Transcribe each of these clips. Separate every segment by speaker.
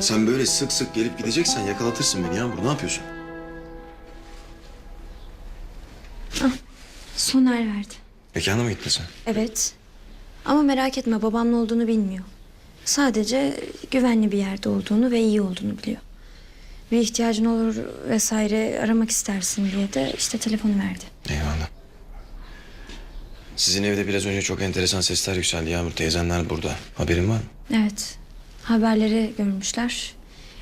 Speaker 1: Sen böyle sık sık gelip gideceksen yakalatırsın beni Yağmur. Ne yapıyorsun?
Speaker 2: Soner verdi.
Speaker 1: Mekana mı gittin sen?
Speaker 2: Evet. Ama merak etme babam ne olduğunu bilmiyor. Sadece güvenli bir yerde olduğunu ve iyi olduğunu biliyor. Bir ihtiyacın olur vesaire aramak istersin diye de işte telefonu verdi.
Speaker 1: Eyvallah. Sizin evde biraz önce çok enteresan sesler yükseldi Yağmur. Teyzenler burada. Haberin var mı?
Speaker 2: Evet. Haberleri görmüşler.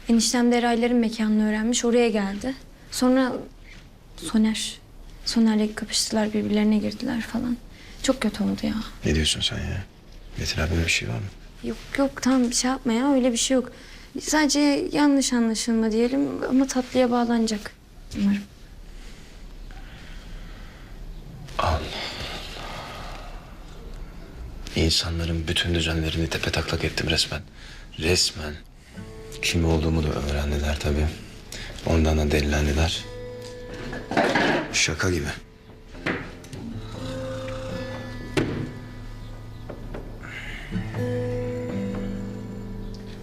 Speaker 2: Eniştem de Erayların mekanını öğrenmiş. Oraya geldi. Sonra Soner. Soner'le kapıştılar birbirlerine girdiler falan. Çok kötü oldu ya.
Speaker 1: Ne diyorsun sen ya? Metin abi böyle bir şey var mı?
Speaker 2: Yok yok tam bir şey yapma ya öyle bir şey yok. Sadece yanlış anlaşılma diyelim ama tatlıya bağlanacak umarım.
Speaker 1: İnsanların bütün düzenlerini tepe taklak ettim resmen. Resmen. Kim olduğumu da öğrendiler tabii. Ondan da delilendiler. Şaka gibi.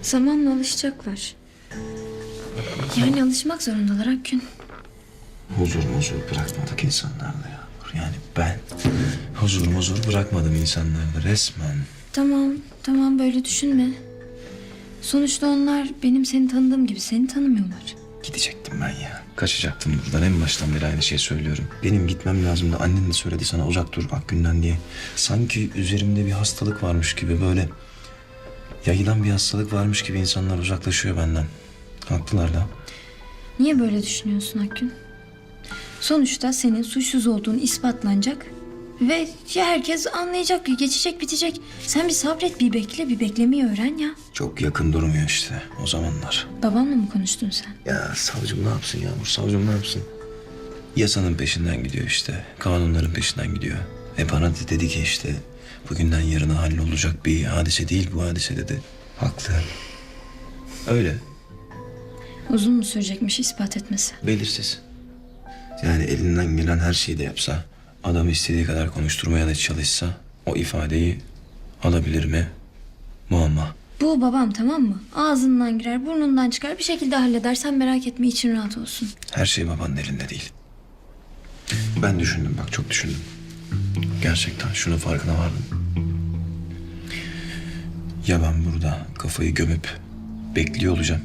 Speaker 2: Zamanla alışacaklar. Yani alışmak zorundalar Akgün.
Speaker 1: Huzur huzur bırakmadık insanlarda ya. Yani ben huzur huzur bırakmadım insanlarda resmen.
Speaker 2: Tamam tamam böyle düşünme. Sonuçta onlar benim seni tanıdığım gibi seni tanımıyorlar.
Speaker 1: Gidecektim ben ya. Kaçacaktım buradan en baştan beri aynı şeyi söylüyorum. Benim gitmem lazımdı. Annen de söyledi sana uzak dur Akgün'den diye. Sanki üzerimde bir hastalık varmış gibi böyle... Yayılan bir hastalık varmış gibi insanlar uzaklaşıyor benden. Haklılar da.
Speaker 2: Niye böyle düşünüyorsun Akgün? Sonuçta senin suçsuz olduğun ispatlanacak ve herkes anlayacak, geçecek, bitecek. Sen bir sabret, bir bekle, bir beklemeyi öğren ya.
Speaker 1: Çok yakın durmuyor işte o zamanlar.
Speaker 2: Babamla mı konuştun sen?
Speaker 1: Ya savcım ne yapsın Yağmur? Savcım ne yapsın? Yasanın peşinden gidiyor işte. Kanunların peşinden gidiyor. E bana da dedi ki işte bugünden yarına hallolacak bir hadise değil bu hadise dedi. Haklı. Öyle.
Speaker 2: Uzun mu sürecekmiş ispat etmesi?
Speaker 1: Belirsiz. Yani elinden gelen her şeyi de yapsa, adam istediği kadar konuşturmaya da çalışsa o ifadeyi alabilir mi? Muamma.
Speaker 2: Bu babam tamam mı? Ağzından girer, burnundan çıkar. Bir şekilde halleder. Sen merak etme, için rahat olsun.
Speaker 1: Her şey babanın elinde değil. Ben düşündüm bak çok düşündüm. Gerçekten şunun farkına vardım. Ya ben burada kafayı gömüp bekliyor olacağım.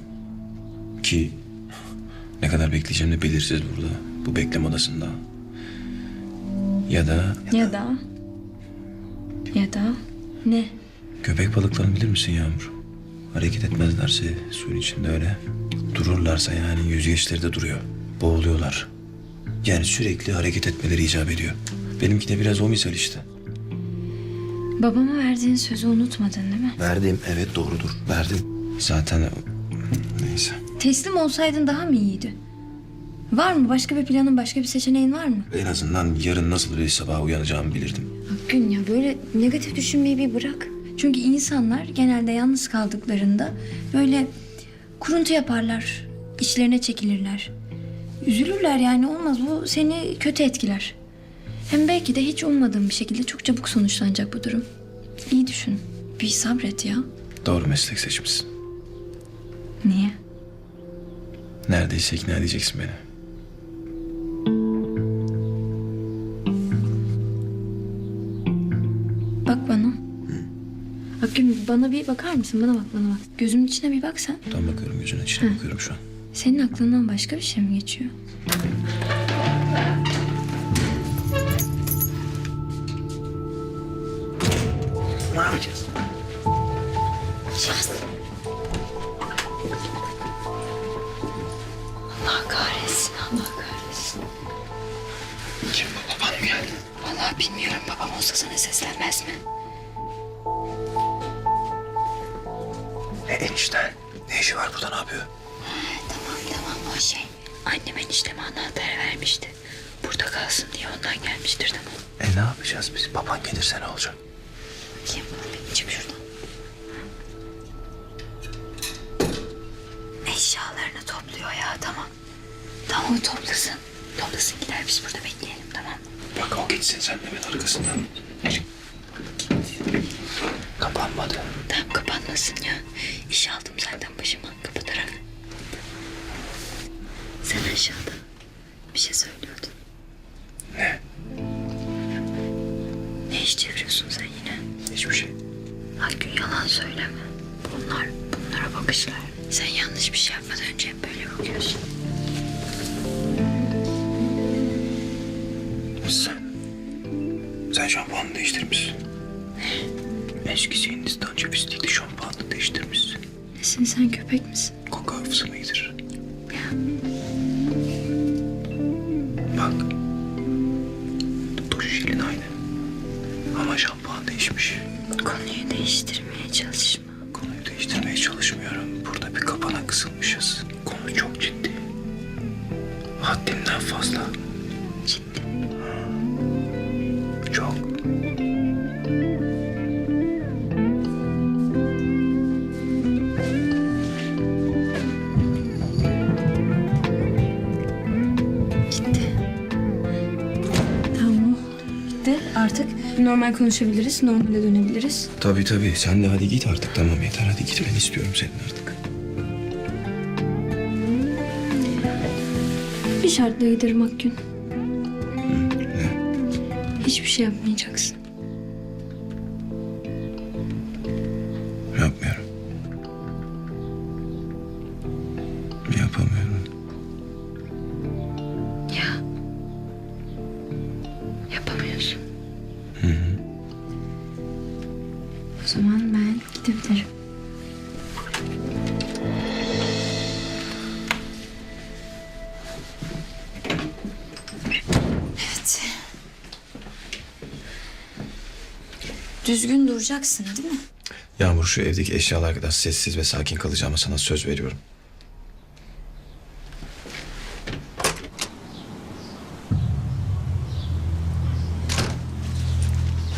Speaker 1: Ki ne kadar bekleyeceğim de belirsiz burada. Bu bekleme odasında. Ya da
Speaker 2: Ya da... Ya da... Ne?
Speaker 1: köpek balıklarını bilir misin Yağmur? Hareket etmezlerse suyun içinde öyle. Dururlarsa yani yüzgeçleri de duruyor. Boğuluyorlar. Yani sürekli hareket etmeleri icap ediyor. Benimki de biraz o misal işte.
Speaker 2: Babama verdiğin sözü unutmadın değil mi?
Speaker 1: Verdim evet doğrudur verdim. Zaten neyse.
Speaker 2: Teslim olsaydın daha mı iyiydi? Var mı? Başka bir planın, başka bir seçeneğin var mı?
Speaker 1: En azından yarın nasıl bir sabah uyanacağımı bilirdim.
Speaker 2: Akgün ya böyle negatif düşünmeyi bir bırak. Çünkü insanlar genelde yalnız kaldıklarında böyle kuruntu yaparlar. içlerine çekilirler. Üzülürler yani olmaz bu seni kötü etkiler. Hem belki de hiç ummadığın bir şekilde çok çabuk sonuçlanacak bu durum. İyi düşün. Bir sabret ya.
Speaker 1: Doğru meslek seçmişsin.
Speaker 2: Niye?
Speaker 1: Neredeyse ikna edeceksin beni.
Speaker 2: Bana bir bakar mısın? Bana bak bana bak. Gözümün içine bir bak sen.
Speaker 1: Tam bakıyorum gözünün içine bakıyorum şu an.
Speaker 2: Senin aklından başka bir şey mi geçiyor?
Speaker 1: Ne yapacağız?
Speaker 2: Şans. Allah kahretsin, Allah kahretsin.
Speaker 1: Kim bu baban mı geldi?
Speaker 2: Vallahi bilmiyorum babam olsa sana seslenmez mi?
Speaker 1: E enişten. Ne işi var burada ne yapıyor?
Speaker 2: Tamam tamam o şey. Annem enişteme anahtarı vermişti. Burada kalsın diye ondan gelmiştir tamam.
Speaker 1: E ne yapacağız biz? Baban gelirse ne olacak?
Speaker 2: Kim? Çık şuradan. Eşyalarını topluyor ya tamam. Tamam o toplasın. Toplasın gider biz burada bekleyelim tamam mı?
Speaker 1: Bak o gitsin sen de ben arkasından. Kapanmadı.
Speaker 2: Tamam kapanmasın ya. Bir aldım zaten başıma kapatarak. Sen aşağıda bir şey
Speaker 1: söyle. Duş jelin aynı. Ama şampuan değişmiş.
Speaker 2: Konuyu değiştirmeye çalışma.
Speaker 1: Konuyu değiştirmeye çalışmıyorum. Burada bir kapana kısılmışız. Konu çok ciddi. Haddinden fazla.
Speaker 2: Ciddi. Normal konuşabiliriz. Normale dönebiliriz.
Speaker 1: Tabii tabii. Sen de hadi git artık. Tamam yeter. Hadi git. Ben istiyorum seni artık.
Speaker 2: Bir şartla giderim Akgün. Hiçbir şey yapmayacaksın. Duracaksın değil mi?
Speaker 1: Yağmur şu evdeki eşyalar kadar sessiz ve sakin kalacağıma sana söz veriyorum.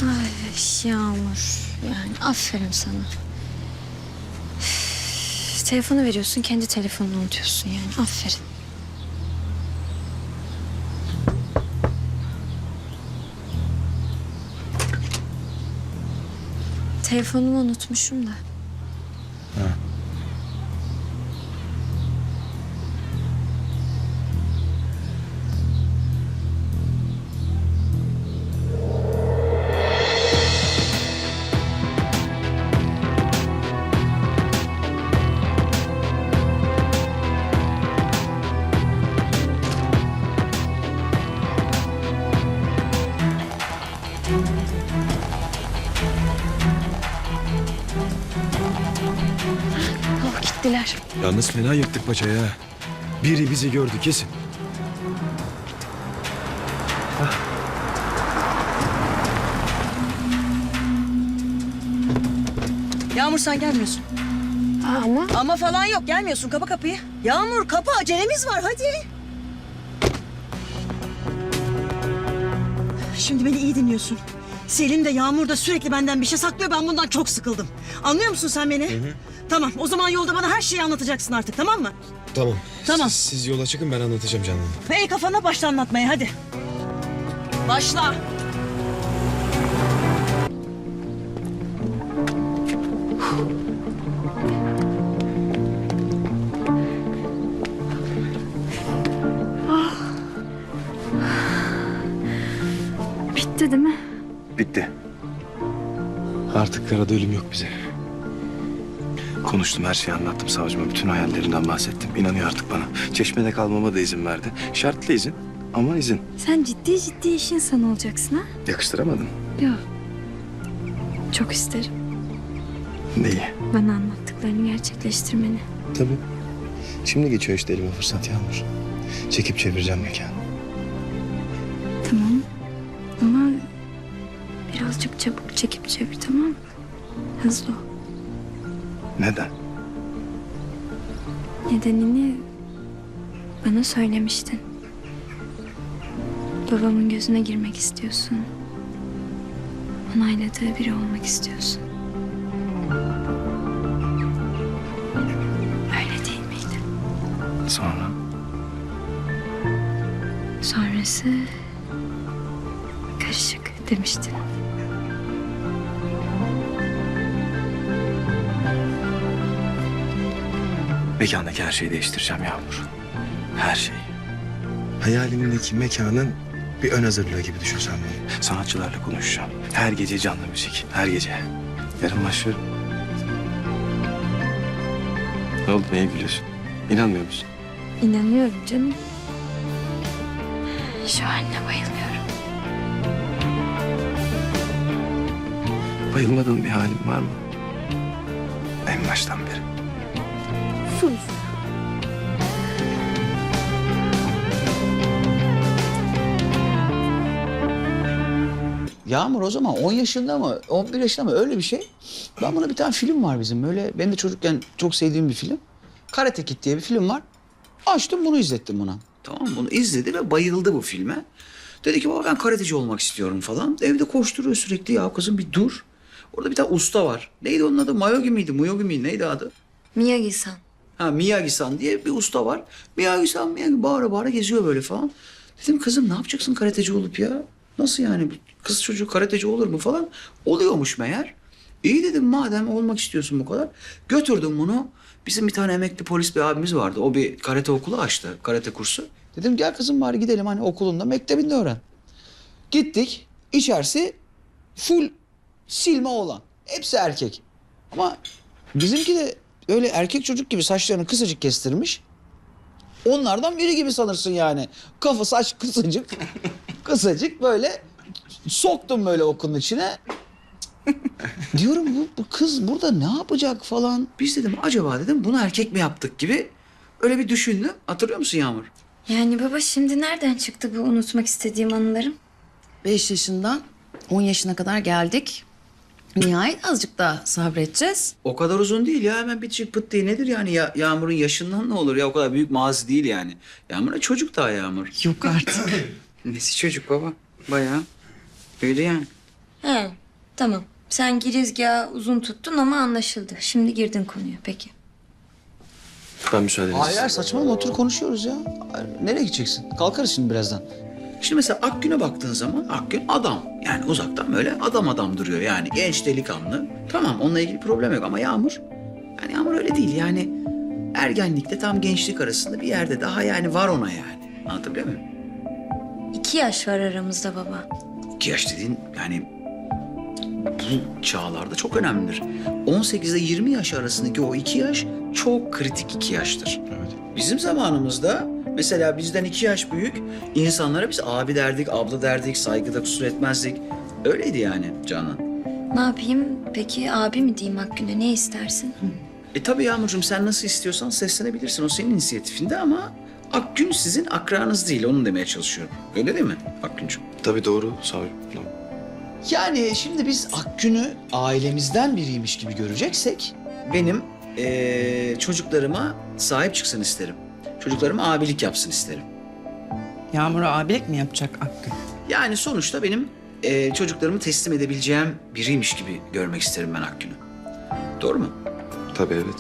Speaker 2: Ay Yağmur. Yani aferin sana. Üf, Telefonu veriyorsun kendi telefonunu unutuyorsun yani. Aferin. Telefonumu unutmuşum da.
Speaker 1: Yalnız fena yırttık paçayı ha. Biri bizi gördü kesin.
Speaker 3: Yağmur sen gelmiyorsun.
Speaker 2: Ama
Speaker 3: Ama falan yok gelmiyorsun kapa kapıyı. Yağmur kapa acelemiz var hadi. Şimdi beni iyi dinliyorsun. Selin de Yağmur da sürekli benden bir şey saklıyor. Ben bundan çok sıkıldım. Anlıyor musun sen beni? Tamam o zaman yolda bana her şeyi anlatacaksın artık tamam mı?
Speaker 1: Tamam.
Speaker 3: Tamam.
Speaker 1: Siz, siz yola çıkın ben anlatacağım canım.
Speaker 3: Ve kafana başla anlatmaya hadi. Başla.
Speaker 1: Karada ölüm yok bize. Konuştum her şeyi anlattım savcıma. Bütün hayallerinden bahsettim. İnanıyor artık bana. Çeşmede kalmama da izin verdi. Şartlı izin ama izin.
Speaker 2: Sen ciddi ciddi iş insanı olacaksın ha?
Speaker 1: Yakıştıramadın.
Speaker 2: Yok. Çok isterim.
Speaker 1: Neyi?
Speaker 2: Bana anlattıklarını gerçekleştirmeni.
Speaker 1: Tabii. Şimdi geçiyor işte elime fırsat Yağmur. Çekip çevireceğim mekanı.
Speaker 2: Tamam. Ama birazcık çabuk çekip çevir tamam mı? Hızlı ol.
Speaker 1: Neden?
Speaker 2: Nedenini bana söylemiştin. Babamın gözüne girmek istiyorsun. Onayladığı biri olmak istiyorsun. Öyle değil miydi?
Speaker 1: Sonra?
Speaker 2: Sonrası karışık demiştin.
Speaker 1: Mekandaki her şeyi değiştireceğim Yağmur. Her şeyi. Hayalindeki mekanın bir ön hazırlığı gibi düşün sen bunu. Sanatçılarla konuşacağım. Her gece canlı müzik. Her gece. Yarın başlıyorum. Ne oldu? Neye gülüyorsun? İnanmıyor musun?
Speaker 2: İnanıyorum canım. Şu haline bayılıyorum.
Speaker 1: Bayılmadığın bir halin var mı? En baştan beri.
Speaker 2: Sus.
Speaker 4: Yağmur o zaman 10 yaşında mı 11 yaşında mı öyle bir şey. Ben buna bir tane film var bizim böyle benim de çocukken çok sevdiğim bir film. Karate Kid diye bir film var. Açtım bunu izlettim buna. Tamam mı? Bunu izledi ve bayıldı bu filme. Dedi ki baba ben karateci olmak istiyorum falan. Evde koşturuyor sürekli ya kızım bir dur. Orada bir tane usta var. Neydi onun adı? Mayogi miydi? Muyogi miydi? Neydi adı?
Speaker 2: Miyagi-san.
Speaker 4: Ha Miyagi-san diye bir usta var. Miyagi-san Miyagi bağıra bağıra geziyor böyle falan. Dedim kızım ne yapacaksın karateci olup ya? Nasıl yani kız çocuğu karateci olur mu falan? Oluyormuş meğer. İyi dedim madem olmak istiyorsun bu kadar. Götürdüm bunu. Bizim bir tane emekli polis bir abimiz vardı. O bir karate okulu açtı. Karate kursu. Dedim gel kızım bari gidelim hani okulunda mektebinde öğren. Gittik. İçerisi full silme olan. Hepsi erkek. Ama bizimki de öyle erkek çocuk gibi saçlarını kısacık kestirmiş. Onlardan biri gibi sanırsın yani. Kafa saç kısacık. kısacık böyle soktum böyle okulun içine. Diyorum bu, bu kız burada ne yapacak falan. Biz dedim acaba dedim bunu erkek mi yaptık gibi öyle bir düşündüm. Hatırlıyor musun Yağmur?
Speaker 2: Yani baba şimdi nereden çıktı bu unutmak istediğim anılarım?
Speaker 5: 5 yaşından 10 yaşına kadar geldik. Nihayet azıcık daha sabredeceğiz.
Speaker 4: O kadar uzun değil ya hemen bitecek pıt diye nedir yani ya, Yağmur'un yaşından ne olur ya o kadar büyük mazi değil yani. Yağmur'a çocuk daha Yağmur.
Speaker 5: Yok artık.
Speaker 4: Nesi çocuk baba? Bayağı. Öyle yani.
Speaker 2: He tamam. Sen girizgahı uzun tuttun ama anlaşıldı. Şimdi girdin konuya peki.
Speaker 1: Ben müsaadenizle.
Speaker 4: Hayır hayır saçmalama otur konuşuyoruz ya. Nereye gideceksin? Kalkarız şimdi birazdan. Şimdi mesela Akgün'e baktığın zaman Akgün adam. Yani uzaktan böyle adam adam duruyor yani genç delikanlı. Tamam onunla ilgili problem yok ama Yağmur. Yani Yağmur öyle değil yani. Ergenlikte tam gençlik arasında bir yerde daha yani var ona yani. Anlatabiliyor muyum?
Speaker 2: İki yaş var aramızda baba.
Speaker 4: İki yaş dediğin yani bu çağlarda çok önemlidir. 18 ile 20 yaş arasındaki o iki yaş çok kritik iki yaştır.
Speaker 1: Evet.
Speaker 4: Bizim zamanımızda mesela bizden iki yaş büyük insanlara biz abi derdik, abla derdik, saygıda kusur etmezdik. Öyleydi yani Canan.
Speaker 2: Ne yapayım peki abi mi diyeyim Akgün'e ne istersin?
Speaker 4: E tabii Yağmurcuğum sen nasıl istiyorsan seslenebilirsin. O senin inisiyatifinde ama Akgün sizin akranız değil. Onu demeye çalışıyorum. Öyle değil mi Akgüncüğüm?
Speaker 1: Tabii doğru savcım.
Speaker 4: Yani şimdi biz Akgün'ü ailemizden biriymiş gibi göreceksek benim eee, çocuklarıma sahip çıksın isterim. Çocuklarıma abilik yapsın isterim.
Speaker 5: Yağmur'a abilik mi yapacak Akgün?
Speaker 4: Yani sonuçta benim eee, çocuklarımı teslim edebileceğim biriymiş gibi görmek isterim ben Akgün'ü. Doğru mu?
Speaker 1: Tabii evet.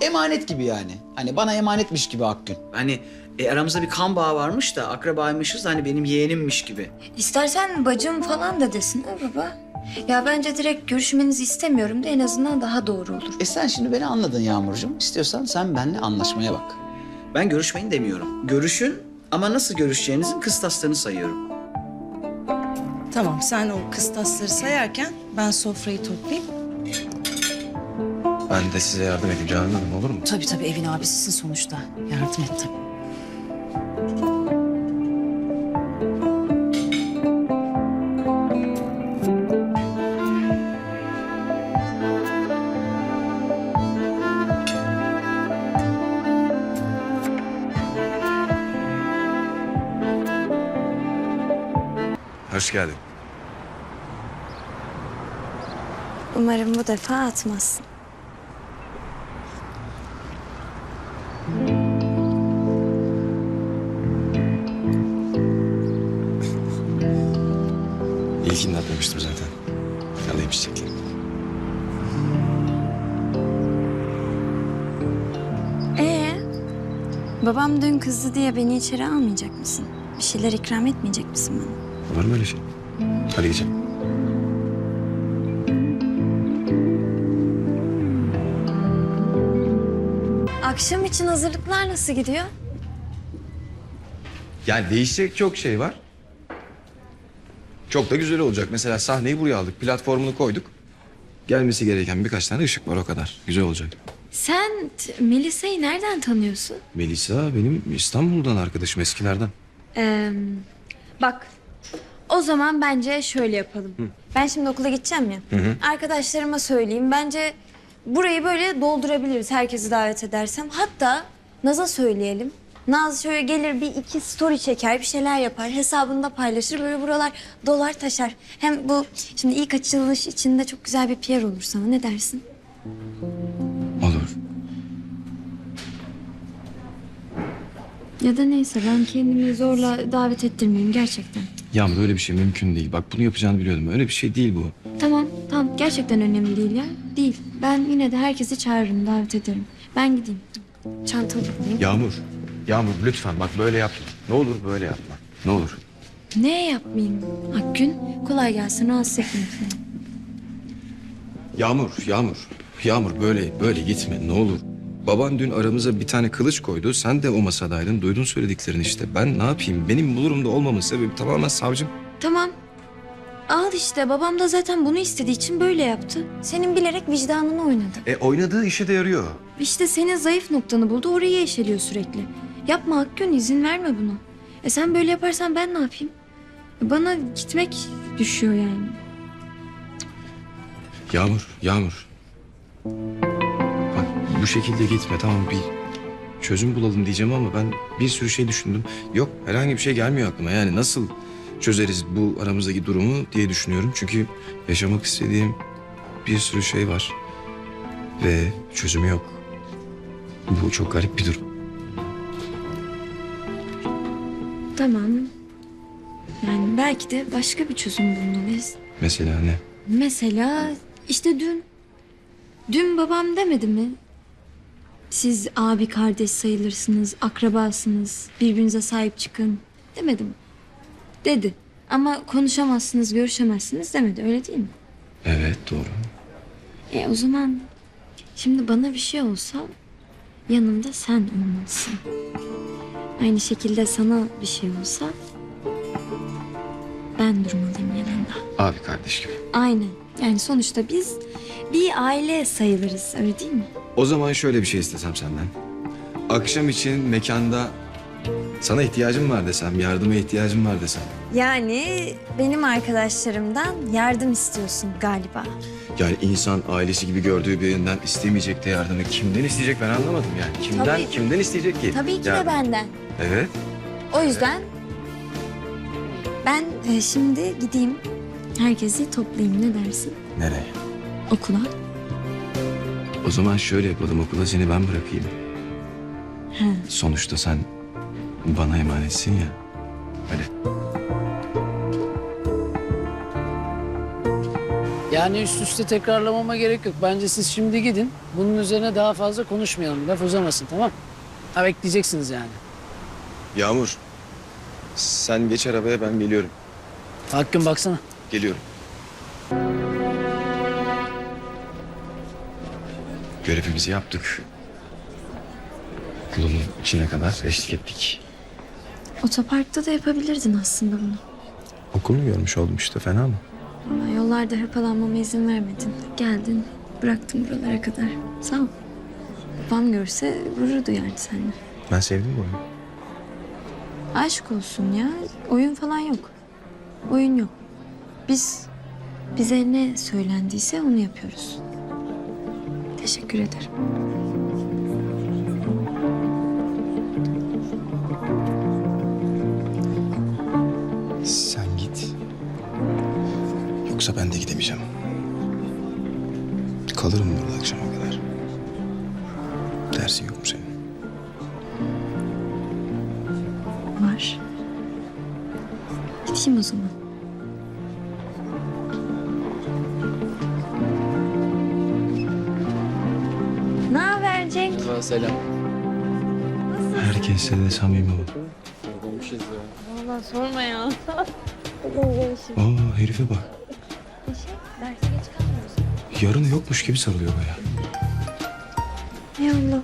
Speaker 4: Emanet gibi yani. Hani bana emanetmiş gibi Akgün. Hani e, aramızda bir kan bağı varmış da akrabaymışız da hani benim yeğenimmiş gibi.
Speaker 2: İstersen bacım falan da desin ha baba. Ya bence direkt görüşmenizi istemiyorum da en azından daha doğru olur.
Speaker 4: E sen şimdi beni anladın Yağmurcuğum. İstiyorsan sen benimle anlaşmaya bak. Ben görüşmeyin demiyorum. Görüşün ama nasıl görüşeceğinizin kıstaslarını sayıyorum.
Speaker 5: Tamam sen o kıstasları sayarken ben sofrayı toplayayım.
Speaker 1: Ben de size yardım edeyim Canan Hanım olur mu?
Speaker 5: Tabii tabii evin abisisin sonuçta. Yardım et tabii.
Speaker 1: Hoş geldin.
Speaker 2: Umarım bu defa atmazsın.
Speaker 1: İlkini atmamıştım zaten. Alayım çiçekleri.
Speaker 2: Ee, babam dün kızdı diye beni içeri almayacak mısın? Bir şeyler ikram etmeyecek misin bana?
Speaker 1: Var mı öyle şey? Hadi geçelim.
Speaker 2: Akşam için hazırlıklar nasıl gidiyor?
Speaker 1: Yani değişecek çok şey var. Çok da güzel olacak. Mesela sahneyi buraya aldık. Platformunu koyduk. Gelmesi gereken birkaç tane ışık var o kadar. Güzel olacak.
Speaker 2: Sen Melisa'yı nereden tanıyorsun?
Speaker 1: Melisa benim İstanbul'dan arkadaşım eskilerden.
Speaker 2: Ee, bak o zaman bence şöyle yapalım. Ben şimdi okula gideceğim ya. Arkadaşlarıma söyleyeyim. Bence burayı böyle doldurabiliriz herkesi davet edersem. Hatta Naz'a söyleyelim. Naz şöyle gelir bir iki story çeker bir şeyler yapar hesabında paylaşır böyle buralar dolar taşar. Hem bu şimdi ilk açılış içinde çok güzel bir PR olur sana ne dersin?
Speaker 1: Olur.
Speaker 2: Ya da neyse ben kendimi zorla davet ettirmeyeyim gerçekten.
Speaker 1: Yağmur öyle bir şey mümkün değil. Bak bunu yapacağını biliyordum. Öyle bir şey değil bu.
Speaker 2: Tamam, tamam. Gerçekten önemli değil ya. Değil. Ben yine de herkesi çağırırım, davet ederim. Ben gideyim. Çantamı alayım.
Speaker 1: Yağmur. Yağmur lütfen bak böyle yapma. Ne olur böyle yapma. Ne olur.
Speaker 2: Ne yapmayayım? Akgün, kolay gelsin. Rahatsız etmeyeyim seni.
Speaker 1: Yağmur, Yağmur. Yağmur böyle böyle gitme ne olur. Baban dün aramıza bir tane kılıç koydu. Sen de o masadaydın. Duydun söylediklerini işte. Ben ne yapayım? Benim bu durumda olmamın sebebi tamamen savcım.
Speaker 2: Tamam. Al işte. Babam da zaten bunu istediği için böyle yaptı. Senin bilerek vicdanını oynadı.
Speaker 1: E oynadığı işe de yarıyor.
Speaker 2: İşte senin zayıf noktanı buldu. Orayı eşeliyor sürekli. Yapma Akgün. izin verme buna. E sen böyle yaparsan ben ne yapayım? E Bana gitmek düşüyor yani.
Speaker 1: Yağmur, Yağmur. Bu şekilde gitme tamam bir çözüm bulalım diyeceğim ama ben bir sürü şey düşündüm. Yok herhangi bir şey gelmiyor aklıma. Yani nasıl çözeriz bu aramızdaki durumu diye düşünüyorum. Çünkü yaşamak istediğim bir sürü şey var. Ve çözümü yok. Bu çok garip bir durum.
Speaker 2: Tamam. Yani belki de başka bir çözüm bulmalıyız.
Speaker 1: Mesela ne?
Speaker 2: Mesela işte dün. Dün babam demedi mi? Siz abi kardeş sayılırsınız, akrabasınız, birbirinize sahip çıkın. Demedi mi? Dedi. Ama konuşamazsınız, görüşemezsiniz demedi. Öyle değil mi?
Speaker 1: Evet doğru.
Speaker 2: E o zaman şimdi bana bir şey olsa yanımda sen olmalısın. Aynı şekilde sana bir şey olsa ben durmalıyım yanında.
Speaker 1: Abi kardeş gibi.
Speaker 2: Aynen. Yani sonuçta biz bir aile sayılırız öyle değil mi?
Speaker 1: O zaman şöyle bir şey istesem senden. Akşam için mekanda sana ihtiyacım var desem, yardıma ihtiyacım var desem.
Speaker 2: Yani benim arkadaşlarımdan yardım istiyorsun galiba.
Speaker 1: Yani insan ailesi gibi gördüğü birinden istemeyecek de yardımı kimden isteyecek ben anlamadım yani. Kimden
Speaker 2: Tabii.
Speaker 1: kimden isteyecek ki?
Speaker 2: Tabii ki de
Speaker 1: Yani-
Speaker 2: benden.
Speaker 1: Evet.
Speaker 2: O yüzden ben e, şimdi gideyim herkesi toplayayım ne dersin?
Speaker 1: Nereye?
Speaker 2: Okula.
Speaker 1: O zaman şöyle yapalım okula seni ben bırakayım.
Speaker 2: He.
Speaker 1: Sonuçta sen bana emanetsin ya. Hadi.
Speaker 6: Yani üst üste tekrarlamama gerek yok. Bence siz şimdi gidin. Bunun üzerine daha fazla konuşmayalım. Laf uzamasın tamam Ha bekleyeceksiniz yani.
Speaker 1: Yağmur. Sen geç arabaya ben geliyorum.
Speaker 6: Hakkın baksana.
Speaker 1: Geliyorum. Görevimizi yaptık. Okulun içine kadar eşlik ettik.
Speaker 2: Otoparkta da yapabilirdin aslında bunu.
Speaker 1: Okulunu görmüş oldum işte fena mı?
Speaker 2: Ama yollarda hırpalanmama izin vermedin. Geldin, bıraktın buralara kadar. Sağ ol. Babam görse gurur duyardı seninle.
Speaker 1: Ben sevdim bu oyunu.
Speaker 2: Aşk olsun ya. Oyun falan yok. Oyun yok. Biz bize ne söylendiyse onu yapıyoruz. Teşekkür ederim.
Speaker 1: Sen git. Yoksa ben de gidemeyeceğim. Kalırım burada akşama kadar. Dersin yok mu senin?
Speaker 2: Var. Gideyim o zaman.
Speaker 6: Selam.
Speaker 1: Herkesle de samimi ol.
Speaker 2: Valla sorma ya.
Speaker 1: Aa herife bak.
Speaker 2: Derse geç kalmıyorsun.
Speaker 1: Yarın yokmuş gibi sarılıyor baya.
Speaker 2: Hay Allah.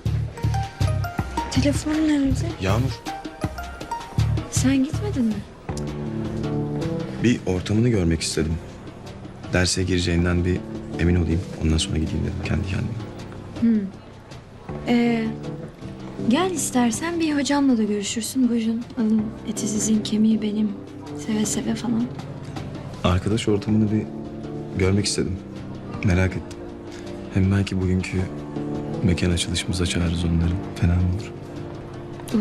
Speaker 2: Telefon nerede?
Speaker 1: Yağmur.
Speaker 2: Sen gitmedin mi?
Speaker 1: Bir ortamını görmek istedim. Derse gireceğinden bir emin olayım. Ondan sonra gideyim dedim kendi kendime.
Speaker 2: Ee, gel istersen bir hocamla da görüşürsün. Buyurun alın eti sizin kemiği benim. Seve seve falan.
Speaker 1: Arkadaş ortamını bir görmek istedim. Merak ettim. Hem belki bugünkü mekan açılışımıza çağırırız onları. Fena mı olur?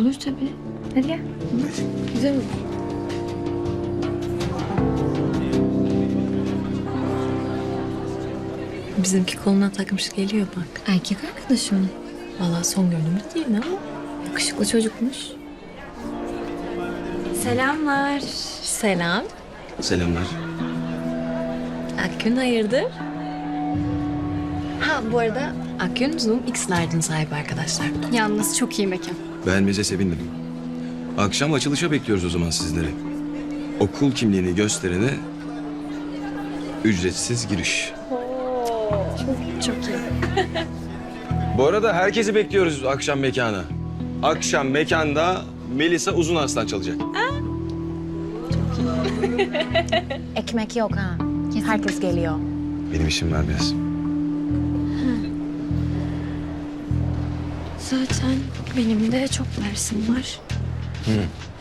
Speaker 2: Olur tabii. Hadi gel. Güzel olur.
Speaker 7: Bizimki koluna takmış geliyor bak.
Speaker 2: Erkek arkadaşım mı?
Speaker 7: Vallahi son görünümde değil ama yakışıklı çocukmuş.
Speaker 2: Selamlar.
Speaker 7: Selam.
Speaker 1: Selamlar.
Speaker 7: Akgün hayırdır? Ha bu arada Akgün Zoom X'lerden sahibi arkadaşlar.
Speaker 8: Yalnız çok iyi mekan.
Speaker 1: Beğenmenize sevindim. Akşam açılışa bekliyoruz o zaman sizleri. Okul kimliğini gösterene ücretsiz giriş.
Speaker 2: Çok iyi.
Speaker 1: Bu arada herkesi bekliyoruz akşam mekana. Akşam mekanda Melisa Uzun Arslan çalacak.
Speaker 9: Ekmek yok ha. Herkes geliyor.
Speaker 1: Benim işim var biraz.
Speaker 2: Zaten benim de çok dersim var.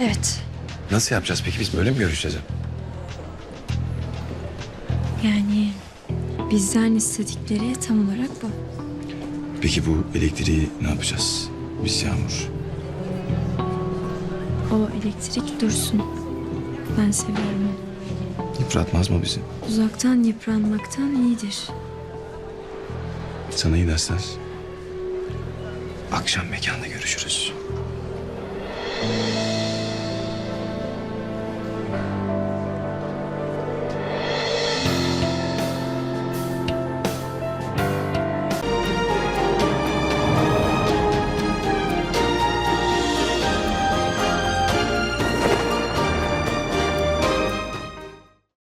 Speaker 2: Evet.
Speaker 1: Nasıl yapacağız peki biz böyle mi görüşeceğiz? hep?
Speaker 2: Yani bizden istedikleri tam olarak bu.
Speaker 1: Peki bu elektriği ne yapacağız? Biz Yağmur.
Speaker 2: O elektrik dursun. Ben seviyorum.
Speaker 1: Yıpratmaz mı bizi?
Speaker 2: Uzaktan yıpranmaktan iyidir.
Speaker 1: Sana iyi dersler. Akşam mekanda görüşürüz.